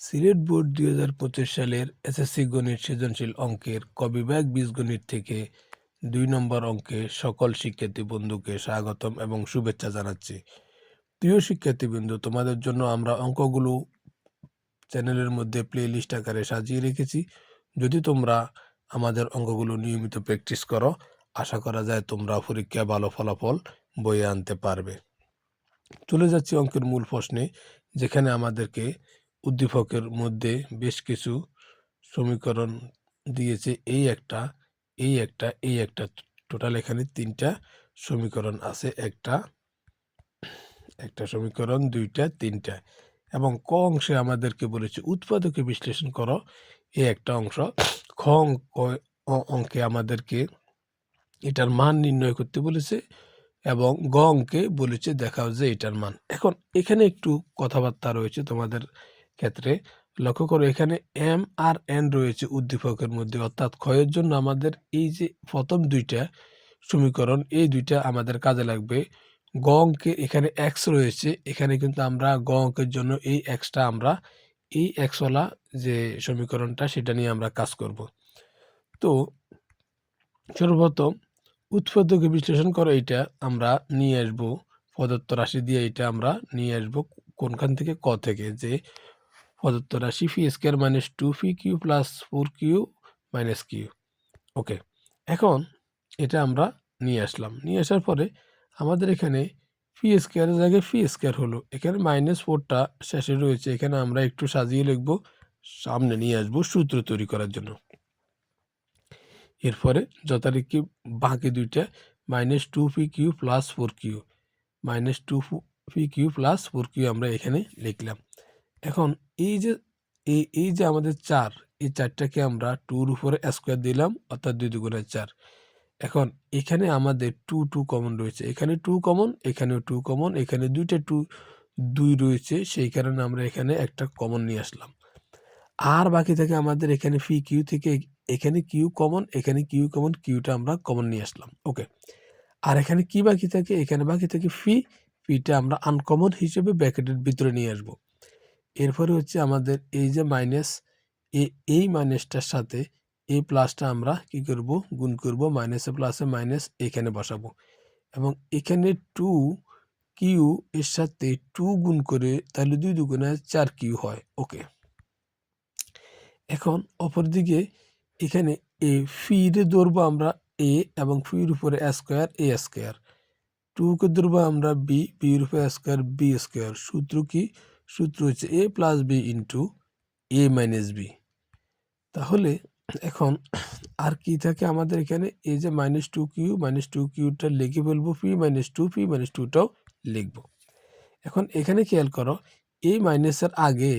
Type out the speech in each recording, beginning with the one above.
Sylhet board দুই হাজার পঁচিশ সালের এসএসসি গণিত সৃজনশীল অঙ্কের ক বিভাগ বীজগণিত থেকে দুই নম্বর অঙ্কে সকল শিক্ষার্থী বন্ধুকে স্বাগতম এবং শুভেচ্ছা জানাচ্ছি। প্রিয় শিক্ষার্থীবৃন্দ, তোমাদের জন্য আমরা অঙ্কগুলো চ্যানেলের মধ্যে প্লে লিস্ট আকারে সাজিয়ে রেখেছি। যদি তোমরা আমাদের অঙ্কগুলো নিয়মিত প্র্যাকটিস করো, আশা করা যায় তোমরা পরীক্ষায় ভালো ফলাফল বয়ে আনতে পারবে। চলে যাচ্ছি অঙ্কের মূল প্রশ্নে, যেখানে আমাদেরকে উদ্দীপকের মধ্যে বেশ কিছু সমীকরণ দিয়েছে। এই একটা এই একটা এই একটা টোটাল এখানে তিনটা সমীকরণ আছে। একটা একটা সমীকরণ, দুইটা, তিনটা। এবং ক অংশে আমাদেরকে বলেছে, উৎপাদকে বিশ্লেষণ করো। এই একটা অংশ, খ অঙ্ক আমাদেরকে এটার মান নির্ণয় করতে বলেছে এবং গ অঙ্কে বলেছে দেখাও যে এটার মান। এখন এখানে একটু কথাবার্তা রয়েছে তোমাদের ক্ষেত্রে লক্ষ্য করো এখানে এম আর এন রয়েছে উদ্দীপকের মধ্যে। অর্থাৎ ক্ষয়ের জন্য আমাদের এই যে প্রথম দুইটা সমীকরণ, এই দুইটা আমাদের কাজে লাগবে। গ অঙ্কে এখানে এক্স রয়েছে, এখানে কিন্তু আমরা গ অঙ্কের জন্য এই এক্সটা আমরা, এই এক্সওয়ালা যে সমীকরণটা সেটা নিয়ে আমরা কাজ করব। তো সর্বপ্রথম উৎপাদকে বিশ্লেষণ করে এইটা আমরা নিয়ে আসব, প্রদত্ত রাশি দিয়ে এটা আমরা নিয়ে আসব কোনখান থেকে? ক থেকে, যে প্রদত্ত রাশি P square minus two P Q plus four Q minus Q okay এখন এটা আমরা নিয়ে আসলাম। নিয়ে আসার পরে আমাদের এখানে ফি স্কোয়ারের জায়গায় ফি স্কোয়ার হলো। এখানে মাইনাস ফোরটা শেষে রয়েছে। এখানে আমরা একটু সাজিয়ে লিখব। সামনে নিয়ে আসব সূত্র তৈরি করার জন্য। এরপরে যথারীতি বাকি দুইটা minus two P Q plus four Q minus two P Q plus four Q আমরা এখানে লিখলাম। এখন এই যে, এই এই যে আমাদের চার, এই চারটাকে আমরা টুর উপরে স্কোয়ার দিলাম, অর্থাৎ দুই দুগুণের চার। এখন এখানে আমাদের টু টু কমন রয়েছে। এখানে টু কমন এখানেও টু কমন এখানে দুইটা টু দুই রয়েছে। সেই কারণে আমরা এখানে একটা কমন নিয়ে আসলাম। আর বাকি থাকে আমাদের এখানে ফি কিউ থেকে এখানে কিউ কমন এখানে কিউ কমন কিউটা আমরা কমন নিয়ে আসলাম। ওকে আর এখানে কি বাকি থাকে? এখানে বাকি থাকে ফি ফিটা আমরা আনকমন হিসেবে ব্র্যাকেটের ভিতরে নিয়ে আসব। এরপরে হচ্ছে আমাদের এই যে মাইনাস এ, এই মাইনাসটার সাথে এই প্লাসটা আমরা কি করব? গুণ করব। মাইনাসে প্লাসে মাইনাস এখানে বসাবো। এবং এখানে টু কিউ এর সাথে টু গুণ করে তাহলে দুই দুগুণে চার কিউ হয়। ওকে এখন অপরদিকে এখানে এ ফিরে ধরবো আমরা এ এবং ফির উপরে স্কোয়ার এ স্কোয়ার টুকে ধরবো আমরা বি বির উপরে স্কোয়ার বি স্কোয়ার সূত্র কি? সূত্র হচ্ছে A plus B into A minus B তাহলে এখন আর কি থাকে আমাদের এখানে? এই যে minus two Q minus two কিউটা লিখে ফেলব P minus two P minus টুটাও লিখব। এখন এখানে খেয়াল করো, এই মাইনাসের আগে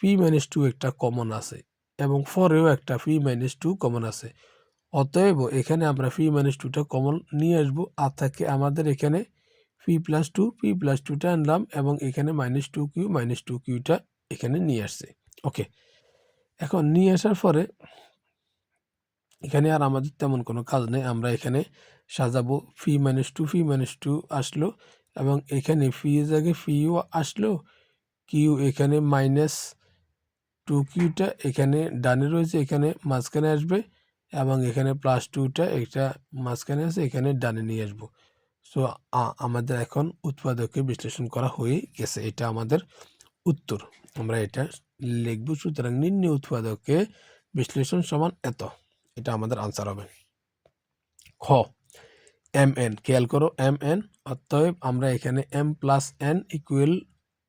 পি মাইনাস টু একটা কমন আছে এবং ফরেও একটা পি মাইনাস টু কমন আছে। অতএব এখানে আমরা পি মাইনাস টুটা কমন নিয়ে আসব। আর থাকে আমাদের এখানে P plus two P plus টুটা আনলাম এবং এখানে minus two Q minus two কিউটা এখানে নিয়ে আসছে। ওকে এখন নিয়ে আসার পরে এখানে আর আমাদের তেমন কোনো কাজ নেই। আমরা এখানে সাজাবো P minus two P minus two আসলো এবং এখানে ফি এর জায়গায় ফিও আসলো কিউ এখানে মাইনাস টু কিউটা এখানে ডানে রয়েছে, এখানে মাঝখানে আসবে এবং এখানে প্লাস টুটা এটা মাঝখানে আছে, এখানে ডানে নিয়ে আসব। সো আমাদের এখন উৎপাদকে বিশ্লেষণ করা হয়ে গেছে। এটা আমাদের উত্তর। আমরা এটা লিখব, সুতরাং নিম্ন উৎপাদকে বিশ্লেষণ সমান এত। এটা আমাদের আনসার হবে। খ এম এন খেয়াল করো এম এন অতএব আমরা এখানে M plus N equal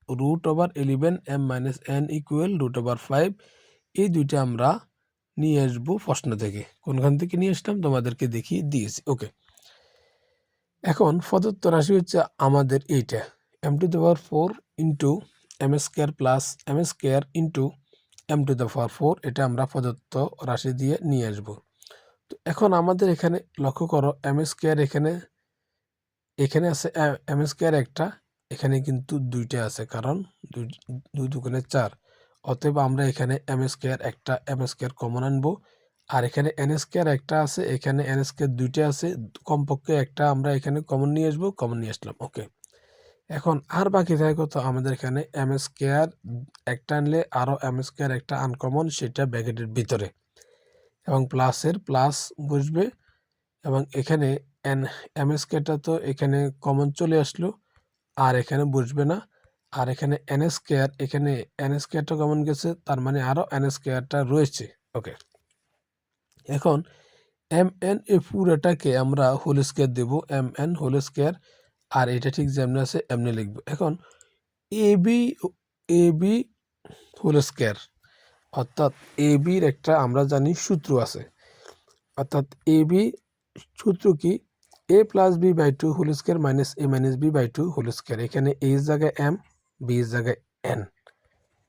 root over eleven M minus N equal root over five এই দুইটা আমরা নিয়ে আসব প্রশ্ন থেকে। কোনখান থেকে নিয়ে আসলাম? তোমাদেরকে দেখিয়ে দিয়েছি। ওকে এখন প্রদত্ত রাশি হচ্ছে আমাদের এইটা। M to the power four into M square plus M square into M to the power four এটা আমরা প্রদত্ত রাশি দিয়ে নিয়ে আসব। তো এখন আমাদের এখানে লক্ষ্য করো এম স্কোয়ার এখানে এখানে আছে এম স্কোয়ার একটা, এখানে কিন্তু দুইটা আছে, কারণ দুই দুগুণে চার। অতএব আমরা এখানে এম স্কোয়ার একটা এম স্কোয়ার কমন আনব। আর এখানে এন স্কোয়ার একটা আছে, এখানে এন স্কোয়ার দুইটা আছে, কমপক্ষে একটা আমরা এখানে কমন নিয়ে আসব কমন নিয়ে আসলাম ওকে এখন আর বাকি থাকে তো আমাদের এখানে এম স্কোয়ার একটা আনলে আরও এম এস কেয়ার একটা আনকমন সেটা ব্যাকেটের ভিতরে। এবং প্লাসের প্লাস বসবে, এবং এখানে এন এম স্কোয়ারটা তো এখানে কমন চলে আসলো, আর এখানে বসবে না। আর এখানে এন এস কেয়ার এখানে এন স্কোয়ারটা কমন গেছে, তার মানে আরও এন এস কেয়ারটা রয়েছে ওকে এখন এম এন এ পুরোটাকে আমরা হোল স্কোয়ার দেবো। এম এন হোল স্কোয়ার আর এটা ঠিক যেমনি আছে এমনি লিখব। এখন A B A B whole square অর্থাৎ এ বির একটা আমরা জানি সূত্র আছে। অর্থাৎ এ বি সূত্র কি? A plus B by two whole square minus A minus B by two whole square এখানে এ জায়গায় এম বি জায়গায় এন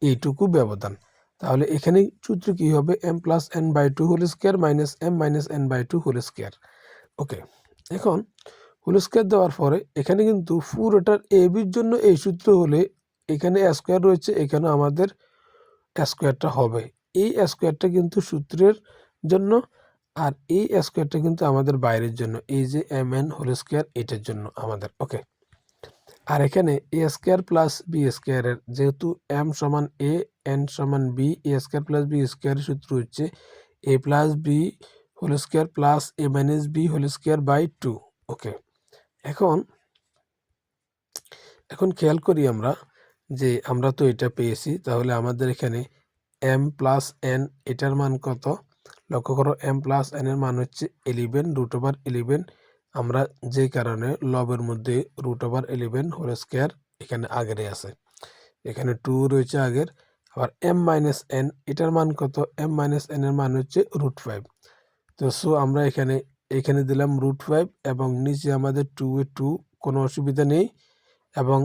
এইটুকু ব্যবধান। তাহলে এখানে সূত্র কি হবে? M plus N by two whole square minus M minus N by two whole square okay এখন হোল স্কোয়ার দেওয়ার পরে এখানে কিন্তু পুরোটার এ বির জন্য এই সূত্র হলে এখানে স্কোয়ার রয়েছে, এখানে আমাদের স্কোয়ারটা হবে। এই স্কোয়ারটা কিন্তু সূত্রের জন্য আর এই স্কোয়ারটা কিন্তু আমাদের বাইরের জন্য। এই যে এম এন হোল স্কোয়ার এটার জন্য আমাদের। ওকে আর এখানে এ স্কোয়ার প্লাস বি স্কোয়ারের যেহেতু এম সমান এ এন সমান B A square plus B স্কোয়ারের সূত্র হচ্ছে A plus B whole square plus A minus B whole square by two okay এখন এখন খেয়াল করি আমরা যে আমরা তো এটা পেয়েছি, তাহলে আমাদের এখানে এম প্লাস এন এটার মান কত? লক্ষ্য করো এম প্লাস এন এর মান হচ্ছে এলিভেন রুট ওভার এলিভেন আমরা যে কারণে লবের মধ্যে root over eleven whole square এখানে আগেরে আছে। এখানে টু রয়েছে আগের আবার এম মাইনাস এন এটার মান কত? এম মাইনাস এন এর মান হচ্ছে রুট ফাইভ তো সো আমরা এখানে এখানে দিলাম রুট ফাইভ এবং নিচে আমাদের টু এ টু কোনো অসুবিধা নেই। এবং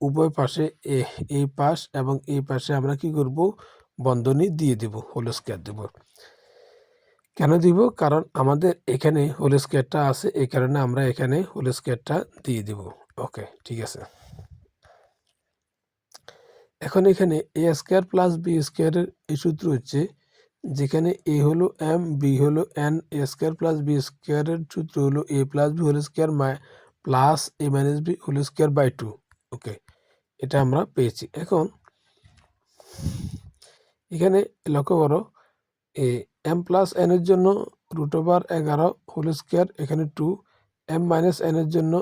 উভয় পাশে এ এই পাশ এবং এই পাশে আমরা কি করব? বন্ধনী দিয়ে দিব হোল স্কোয়ার দেব। কেন দিব? কারণ আমাদের এখানে হোল স্কোয়ারটা আছে, এই কারণে আমরা এখানে হোল স্কোয়ারটা দিয়ে দিব। ওকে ঠিক আছে। এখন এখানে এ স্কোয়ার প্লাস বি স্কোয়ারের এই সূত্র হচ্ছে, যেখানে এ হলো এম বি হলো N A square plus B স্কোয়ারের সূত্র হলো A plus B whole square plus A minus B whole square by two okay এটা আমরা পেয়েছি। এখন এখানে লক্ষ্য করো, এ এম প্লাস এন এর জন্য রুট ওভার এগারো হোল স্কোয়ার এখানে টু এম মাইনাস এন এর জন্য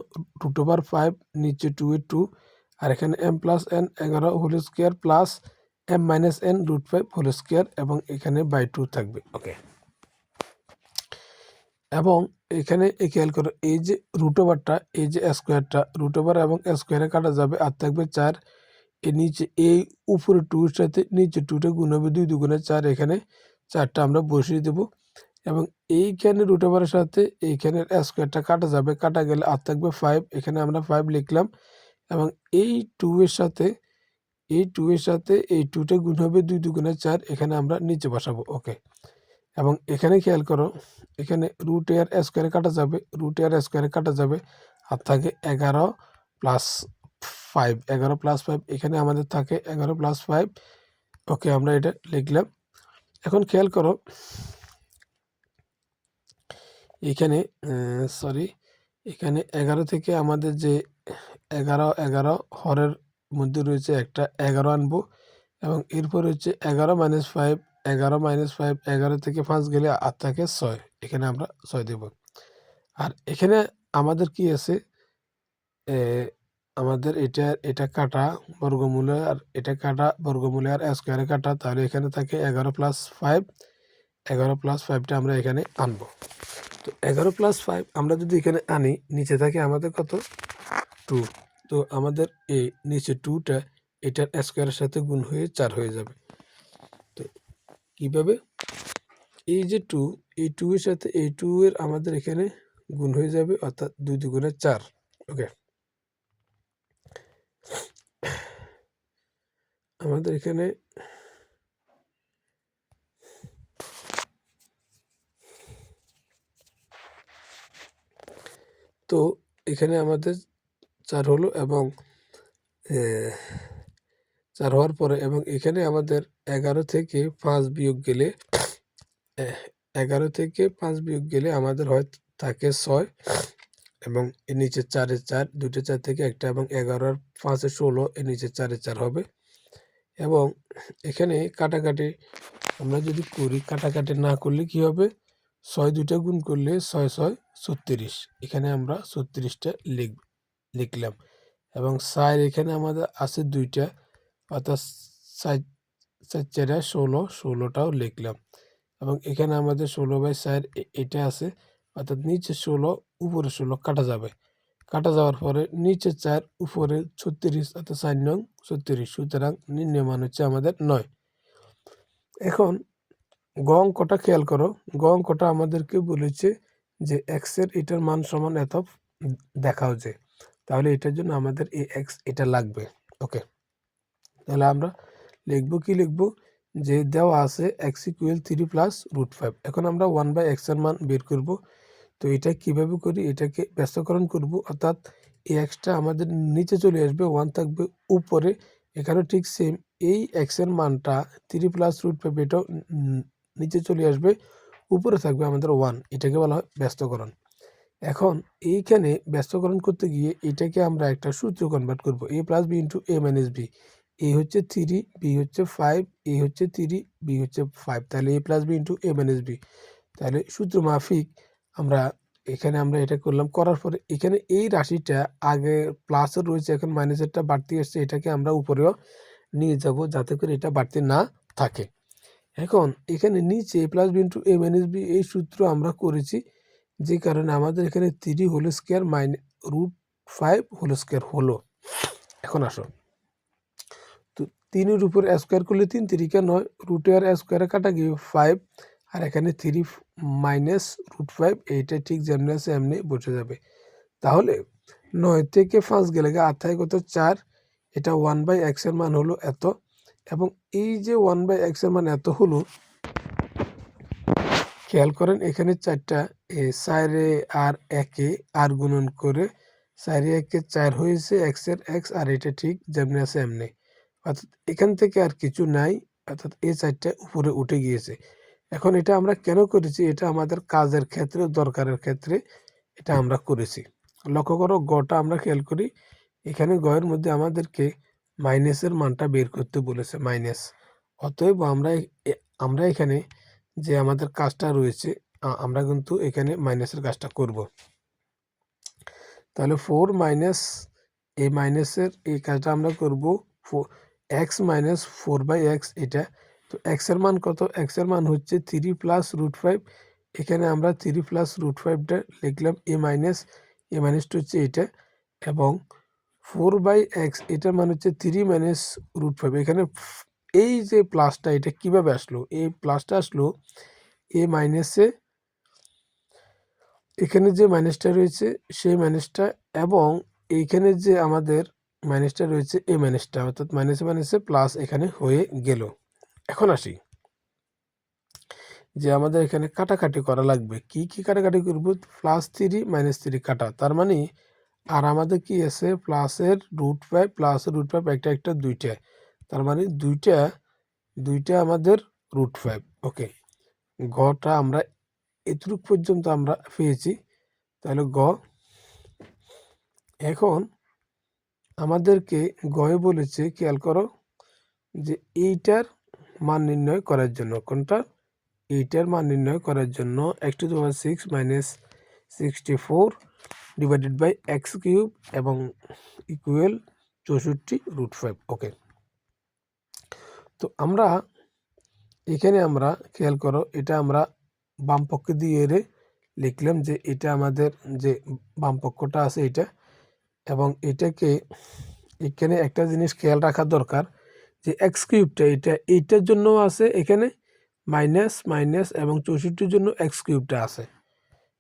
রুট ওভার ফাইভ নিচে টু এ টু আর এখানে এম প্লাস এন এগারো whole square plus M minus N root five whole square এবং এখানে বাই টু থাকবে। ওকে এবং এখানে এই খেয়াল করো এই যে রুট ওভারটা এই যে স্কোয়ারটা রুট ওভার এবং স্কোয়ারে কাটা যাবে আর থাকবে চার। এর নিচে এই উপরে টুর সাথে নিচে টুটা গুণ হবে দুই দুগুণে চার এখানে চারটা আমরা বসিয়ে দেব। এবং এইখানে রুট ওভারের সাথে এইখানের স্কোয়ারটা কাটা যাবে কাটা গেলে আর থাকবে ফাইভ এখানে আমরা ফাইভ লিখলাম। এবং এই টু এর সাথে, এই টু এর সাথে এই টুটা গুণ হবে দুই দুগুণে চার, এখানে আমরা নিচে বসাবো ওকে এবং এখানে খেয়াল করো, এখানে রুট এয়ার স্কোয়ারে কাটা যাবে রুট এয়ার স্কোয়ারে কাটা যাবে, আর থাকে এগারো প্লাস ফাইভ এগারো প্লাস ফাইভ এখানে আমাদের থাকে এগারো প্লাস ফাইভ ওকে আমরা এটা লিখলাম। এখন খেয়াল করো, এখানে সরি এখানে এগারো থেকে আমাদের যে এগারো এগারো হরের মধ্যে রয়েছে একটা, এগারো আনব এবং এরপর হচ্ছে এগারো মাইনাস ফাইভ এগারো মাইনাস ফাইভ এগারো থেকে পাঁচ গেলে আর থাকে ছয়। এখানে আমরা ছয় দেব। আর এখানে আমাদের কি আছে? আমাদের এটা এটা কাটা বর্গমূলে আর এটা কাটা বর্গমূলে আর স্কোয়ারে কাটা, তাহলে এখানে থাকে এগারো প্লাস ফাইভ এগারো প্লাস ফাইভটা আমরা এখানে আনব। তো এগারো প্লাস ফাইভ আমরা যদি এখানে আনি, নিচে থাকে আমাদের কত? টু তো আমাদের এই নিচে টুটা এটার স্কোয়ারের সাথে গুণ হয়ে চার হয়ে যাবে। তো কীভাবে? এই যে টু এই টু এর সাথে এই টু এর আমাদের এখানে গুণ হয়ে যাবে, অর্থাৎ দুই দুগুণে চার ওকে আমাদের এখানে তো এখানে আমাদের চার হলো এবং চার হওয়ার পরে এবং এখানে আমাদের এগারো থেকে পাঁচ বিয়োগ গেলে এগারো থেকে পাঁচ বিয়োগ গেলে আমাদের হয় থাকে ছয় এবং এর নিচে চারে চার, দুইটা চার থেকে একটা এবং এগারো আর পাঁচে ষোলো, এর নিচে চারে চার হবে। এবং এখানে কাটাকাটি আমরা যদি করি, কাটাকাটি না করলে কি হবে? ছয় দুইটা গুণ করলে ছয় ছয়, ছত্রিশ। এখানে আমরা ছত্রিশটা লিখ লিখলাম। এবং সাইর এখানে আমাদের আছে দুইটা, অর্থাৎ চার চার চারে ষোলো, ষোলোটাও লিখলাম। এবং এখানে আমাদের ষোলো বাই সাইর এটা আছে, অর্থাৎ নিচে ষোলো, উপরে ষোলো কাটা যাবে। কাটা যাওয়ার পরে নিচে চার, উপরে ছত্রিশ, অর্থাৎ চার নং ছত্রিশ, সুতরাং নির্ণয় হচ্ছে আমাদের নয়। এখন গ অঙ্কটা খেয়াল করো, গ অঙ্কটা আমাদেরকে বলেছে যে এক্সের এটার মান সমান এত দেখাও যে। তাহলে এটার জন্য আমাদের এই এক্স এটা লাগবে ওকে তাহলে আমরা লিখব কি লিখব? যে দেওয়া আছে X equal three plus root five এখন আমরা ওয়ান বাই এক্সের মান বের করব। তো এটা কীভাবে করি? এটাকে ব্যস্তকরণ করব। অর্থাৎ এই এক্সটা আমাদের নিচে চলে আসবে ওয়ান থাকবে উপরে। এখানে ঠিক সেম এই এক্সের মানটা থ্রি প্লাস রুট ফাইভ এটাও নিচে চলে আসবে, উপরে থাকবে আমাদের ওয়ান এটাকে বলা হয় ব্যস্তকরণ। এখন এইখানে ব্যস্তকরণ করতে গিয়ে এটাকে আমরা একটা সূত্র কনভার্ট করব। A plus B into A minus B A হচ্ছে থ্রি বি হচ্ছে ফাইভ এ হচ্ছে থ্রি বি হচ্ছে ফাইভ তাহলে A plus B into A minus B তাহলে সূত্র মাফিক আমরা এখানে আমরা এটা করলাম, করার পরে এখানে এই রাশিটা আগে প্লাসের রয়েছে, এখন মাইনাসেরটা বাড়তি আসছে, এটাকে আমরা উপরেও নিয়ে যাব যাতে করে এটা বাড়তি না থাকে। এখন এখানে নিচে A plus B into A minus B এই সূত্র আমরা করেছি। যে কারণে আমাদের এখানে three whole square minus root five whole square হলো। এখন আসো। তো তিনের উপর স্কোয়ার করলে তিন তিরিকে নয় রুটে আর স্কোয়ারে কাটা গিয়ে ফাইভ আর এখানে থ্রি মাইনাস রুট ফাইভ এইটা ঠিক যেমনি আছে এমনি বসে যাবে। তাহলে নয় থেকে পাঁচ গেলে আট থাকে কত চার, এটা ওয়ান বাই এক্সের মান হলো এত, এবং এই যে ওয়ান বাই এক্সের মান এত হলো, খেয়াল করেন এখানে চারটা চারে আর একে আর গুণন করে চারে একে চার হয়েছে এক্সের এক্স আর এটা ঠিক যেমনি আছে এমনি। অর্থাৎ এখান থেকে আর কিছু নাই, অর্থাৎ এই চারটা উপরে উঠে গিয়েছে। এখন এটা আমরা কেন করেছি? এটা আমাদের কাজের ক্ষেত্রে, দরকারের ক্ষেত্রে এটা আমরা করেছি। লক্ষ্য করো, গটা আমরা খেয়াল করি, এখানে গয়ের মধ্যে আমাদেরকে মাইনাসের মানটা বের করতে বলেছে মাইনাস অতএব আমরা আমরা এখানে যে আমাদের কাজটা রয়েছে আমরা কিন্তু এখানে মাইনাসের কাজটা করব। তাহলে ফোর মাইনাস এই মাইনাসের এই কাজটা আমরা করব। X minus four by X এটা, তো এক্সের মান কত? এক্সের মান হচ্ছে থ্রি প্লাস রুট ফাইভ এখানে আমরা থ্রি প্লাস রুট ফাইভটা লিখলাম এ মাইনাস এ মাইনাসটা হচ্ছে এটা এবং ফোর বাই এক্স এটার মান হচ্ছে থ্রি মাইনাস রুট ফাইভ এখানে এই যে প্লাসটা এটা কীভাবে আসলো? এই প্লাসটা আসলো এ মাইনাসে এখানে যে মাইনাসটা রয়েছে, সেই মাইনাসটা এবং এইখানে যে আমাদের মাইনাসটা রয়েছে, এই মাইনাসটা অর্থাৎ মাইনাসে মাইনাসে প্লাস এখানে হয়ে গেল। এখন আসি যে আমাদের এখানে কাটাকাটি করা লাগবে। কি কি কাটাকাটি করব? প্লাস থ্রি মাইনাস থ্রি কাটা। তার মানে আর আমাদের কি আছে? প্লাসের রুট ফাইভ প্লাসের রুট ফাইভ একটা একটা, দুইটা। তার মানে দুইটা দুইটা আমাদের রুট ফাইভ ওকে গটা আমরা এতটুক পর্যন্ত আমরা পেয়েছি। তাহলে গ। এখন আমাদেরকে গয়ে বলেছে, খেয়াল করো, যে এইটার মান নির্ণয় করার জন্য, কোনটা? এইটার মান নির্ণয় করার জন্য X to power six minus sixty four divided by X cube এবং ইকুয়েল চৌষট্টি রুট ফাইভ। ওকে। তো আমরা, এখানে আমরা, খেয়াল করো, এটা আমরা বাম পক্ষে দিয়ে এরে লিখলাম যে এটা আমাদের যে বাম পক্ষটা আছে এটা। এবং এটাকে এখানে একটা জিনিস খেয়াল রাখা দরকার যে এক্স কিউবটা এটা এইটার জন্য আছে এখানে মাইনাস মাইনাস এবং চৌষট্টির জন্য এক্স কিউবটা আছে।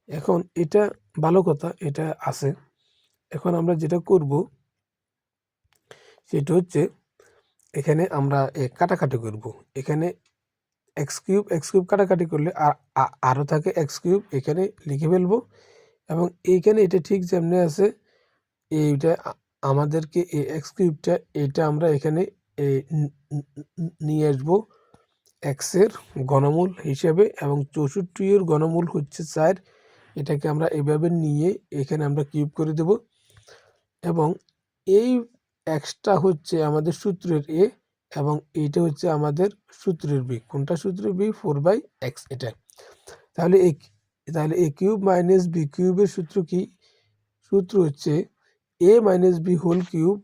এখন এটা ভালো কথা, এটা আছে। এখন আমরা যেটা করব সেটা হচ্ছে এখানে আমরা কাটাকাটি করব। এখানে এক্স কিউব এক্স কিউব কাটাকাটি করলে আর আরও থাকে এক্স কিউব এখানে লিখে ফেলব। এবং এইখানে এটা ঠিক যেমনি আছে, এইটা আমাদেরকে এই এক্স কিউবটা এইটা আমরা এখানে নিয়ে আসব। এক্সের গণমূল হিসেবে এবং চৌষট্টি এর ঘনমূল হচ্ছে চার। এটাকে আমরা এভাবে নিয়ে এখানে আমরা কিউব করে দেব। এবং এই এক্সটা হচ্ছে আমাদের সূত্রের এ এবং এইটা হচ্ছে আমাদের সূত্রের বি কোনটা সূত্রের বি ফোর বাই এক্স এটা। তাহলে এ তাহলে এ কিউব মাইনাস বি কিউবের সূত্র কি? সূত্র হচ্ছে A minus B whole cube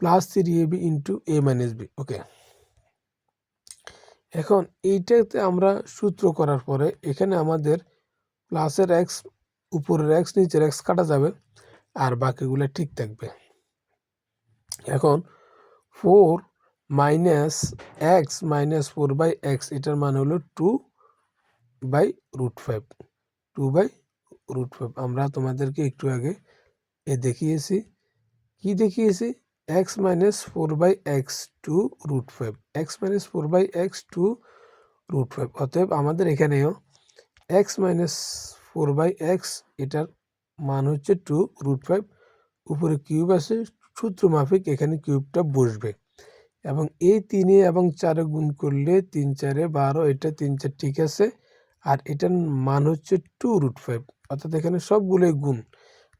plus three A B into A minus B okay এখন এইটাতে আমরা সূত্র করার পরে এখানে আমাদের প্লাসের এক্স উপরের এক্স নিচের এক্স কাটা যাবে আর বাকিগুলো ঠিক থাকবে। এখন four minus X minus four by X এটার মান হলো two by root five two by root five আমরা তোমাদেরকে একটু আগে এ দেখিয়েছি। কি দেখিয়েছি? X minus four by X two root five X minus four by X two root five অতএব আমাদের এখানেও X minus four by X এটার মান হচ্ছে টু রুট ফাইভ উপরে কিউব আছে সূত্র মাফিক এখানে কিউবটা বসবে। এবং এই তিনে এবং চারে গুণ করলে তিন চারে বারো, এটা তিন চার, ঠিক আছে। আর এটার মান হচ্ছে টু রুট ফাইভ অর্থাৎ এখানে সবগুলোই গুণ।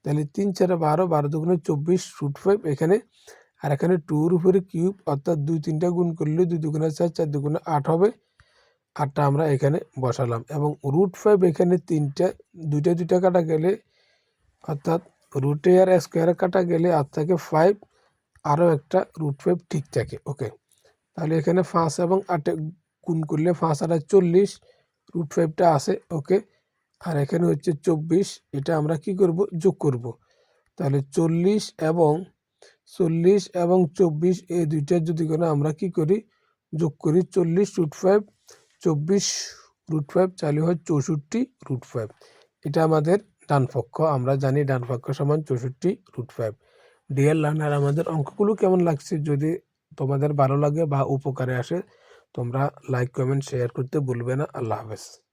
তাহলে তিন চারে বারো বারো দুগুণে চব্বিশ রুট ফাইভ এখানে। আর এখানে টুর উপরে কিউব অর্থাৎ দুই তিনটা গুণ করলে দুই দুগুণে চার চার দুগুণে আট হবে। আটটা আমরা এখানে বসালাম এবং রুট ফাইভ এখানে তিনটা, দুইটা দুইটা কাটা গেলে, অর্থাৎ রুটে আর স্কোয়ারে কাটা গেলে আর থাকে ফাইভ আরও একটা রুট ফাইভ ঠিক থাকে ওকে তাহলে এখানে পাঁচ এবং আটে গুণ করলে পাঁচ আটা চল্লিশ রুট ফাইভটা আছে ওকে আর এখানে হচ্ছে চব্বিশ, এটা আমরা কি করব? যোগ করব। তাহলে চল্লিশ এবং চল্লিশ এবং চব্বিশ, এই দুইটা যদি কোনো আমরা কি করি? যোগ করি চল্লিশ রুট ফাইভ চব্বিশ রুট ফাইভ চালু হয় চৌষট্টি রুট ফাইভ এটা আমাদের ডান পক্ষ আমরা জানি ডান পক্ষ সমান চৌষট্টি রুট ফাইভ ডিয়ার লার্নার আমাদের অঙ্কগুলো কেমন লাগছে? যদি তোমাদের ভালো লাগে বা উপকারে আসে, তোমরা লাইক কমেন্ট শেয়ার করতে ভুলবে না। আল্লাহ হাফেজ।